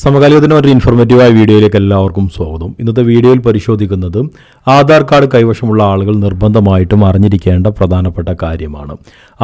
സമകാലികത്തിന് ഒരു ഇൻഫോർമേറ്റീവായ വീഡിയോയിലേക്ക് എല്ലാവർക്കും സ്വാഗതം. ഇന്നത്തെ വീഡിയോയിൽ പരിശോധിക്കുന്നത് ആധാർ കാർഡ് കൈവശമുള്ള ആളുകൾ നിർബന്ധമായിട്ടും അറിഞ്ഞിരിക്കേണ്ട പ്രധാനപ്പെട്ട കാര്യമാണ്.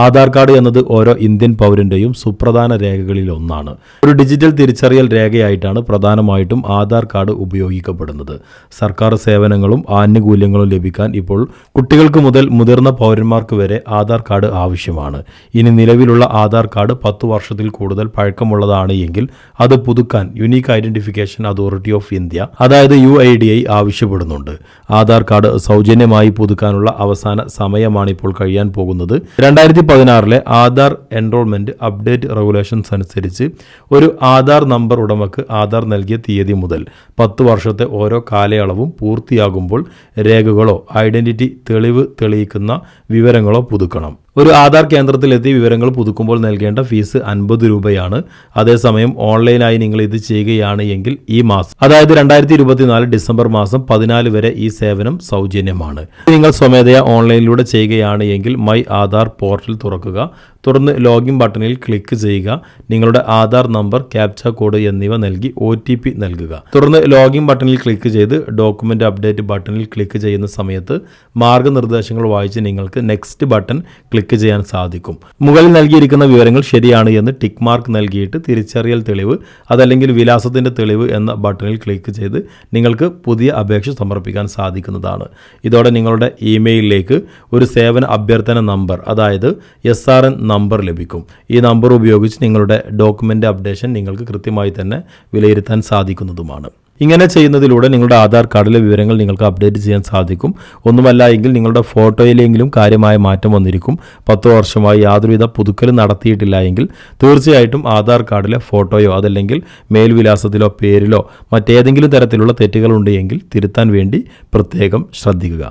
ആധാർ കാർഡ് എന്നത് ഓരോ ഇന്ത്യൻ പൗരന്റെയും സുപ്രധാന രേഖകളിൽ ഒന്നാണ്. ഒരു ഡിജിറ്റൽ തിരിച്ചറിയൽ രേഖയായിട്ടാണ് പ്രധാനമായിട്ടും ആധാർ കാർഡ് ഉപയോഗിക്കപ്പെടുന്നത്. സർക്കാർ സേവനങ്ങളും ആനുകൂല്യങ്ങളും ലഭിക്കാൻ ഇപ്പോൾ കുട്ടികൾക്ക് മുതൽ മുതിർന്ന പൗരന്മാർക്ക് വരെ ആധാർ കാർഡ് ആവശ്യമാണ്. ഇനി നിലവിലുള്ള ആധാർ കാർഡ് പത്ത് വർഷത്തിൽ കൂടുതൽ പഴക്കമുള്ളതാണ് എങ്കിൽ അത് പുതുക്കാൻ unique identification authority of India അതായത് യു ഐ ഡി ഐ ആവശ്യപ്പെടുന്നുണ്ട്. ആധാർ കാർഡ് സൗജന്യമായി പുതുക്കാനുള്ള അവസാന സമയമാണ് ഇപ്പോൾ കഴിയാൻ പോകുന്നത്. രണ്ടായിരത്തി പതിനാറിലെ ആധാർ എൻറോൾമെന്റ് അപ്ഡേറ്റ് റെഗുലേഷൻസ് അനുസരിച്ച് ഒരു ആധാർ നമ്പർ ഉടമക്ക് ആധാർ നൽകിയ തീയതി മുതൽ പത്ത് വർഷത്തെ ഓരോ കാലയളവും പൂർത്തിയാകുമ്പോൾ രേഖകളോ ഐഡന്റിറ്റി തെളിവ് തെളിയിക്കുന്ന വിവരങ്ങളോ പുതുക്കണം. ഒരു ആധാർ കേന്ദ്രത്തിലെത്തി വിവരങ്ങൾ പുതുക്കുമ്പോൾ നൽകേണ്ട ഫീസ് അൻപത് രൂപയാണ്. അതേസമയം ഓൺലൈനായി നിങ്ങൾ ഇത് ചെയ്യുകയാണ് എങ്കിൽ ഈ മാസം അതായത് രണ്ടായിരത്തി ഇരുപത്തിനാല് ഡിസംബർ മാസം പതിനാല് വരെ ഈ സേവനം സൗജന്യമാണ്. നിങ്ങൾ സ്വമേധയാ ഓൺലൈനിലൂടെ ചെയ്യുകയാണ് എങ്കിൽ മൈ ആധാർ പോർട്ടൽ തുറക്കുക. തുടർന്ന് ലോഗിൻ ബട്ടണിൽ ക്ലിക്ക് ചെയ്യുക. നിങ്ങളുടെ ആധാർ നമ്പർ ക്യാപ്ച കോഡ് എന്നിവ നൽകി ഒ നൽകുക. തുടർന്ന് ലോഗിൻ ബട്ടണിൽ ക്ലിക്ക് ചെയ്ത് ഡോക്യുമെന്റ് അപ്ഡേറ്റ് ബട്ടണിൽ ക്ലിക്ക് ചെയ്യുന്ന സമയത്ത് മാർഗനിർദ്ദേശങ്ങൾ വായിച്ച് നിങ്ങൾക്ക് നെക്സ്റ്റ് ബട്ടൺ ക്ലിക്ക് ചെയ്യാൻ സാധിക്കും. മുകളിൽ നൽകിയിരിക്കുന്ന വിവരങ്ങൾ ശരിയാണ് എന്ന് ടിക്ക് മാർക്ക് നൽകിയിട്ട് തിരിച്ചറിയൽ തെളിവ് അതല്ലെങ്കിൽ വിലാസത്തിന്റെ തെളിവ് എന്ന ബട്ടണിൽ ക്ലിക്ക് ചെയ്ത് നിങ്ങൾക്ക് പുതിയ അപേക്ഷ സമർപ്പിക്കാൻ സാധിക്കുന്നതാണ്. ഇതോടെ നിങ്ങളുടെ ഇമെയിലിലേക്ക് ഒരു സേവന അഭ്യർത്ഥന നമ്പർ അതായത് എസ് ആർ എൻ നമ്പർ ലഭിക്കും. ഈ നമ്പർ ഉപയോഗിച്ച് നിങ്ങളുടെ ഡോക്യുമെന്റ് അപ്ഡേഷൻ നിങ്ങൾക്ക് കൃത്യമായി തന്നെ വിലയിരുത്താൻ സാധിക്കുന്നതുമാണ്. ഇങ്ങനെ ചെയ്യുന്നതിലൂടെ നിങ്ങളുടെ ആധാർ കാർഡിലെ വിവരങ്ങൾ നിങ്ങൾക്ക് അപ്ഡേറ്റ് ചെയ്യാൻ സാധിക്കും. ഒന്നുമല്ല എങ്കിൽ നിങ്ങളുടെ ഫോട്ടോയിലെങ്കിലും കാര്യമായ മാറ്റം വന്നിരിക്കും. പത്ത് വർഷമായി യാതൊരുവിധ പുതുക്കലും നടത്തിയിട്ടില്ല എങ്കിൽ തീർച്ചയായിട്ടും ആധാർ കാർഡിലെ ഫോട്ടോയോ അതല്ലെങ്കിൽ മേൽവിലാസത്തിലോ പേരിലോ മറ്റേതെങ്കിലും തരത്തിലുള്ള തെറ്റുകൾ ഉണ്ട് തിരുത്താൻ വേണ്ടി പ്രത്യേകം ശ്രദ്ധിക്കുക.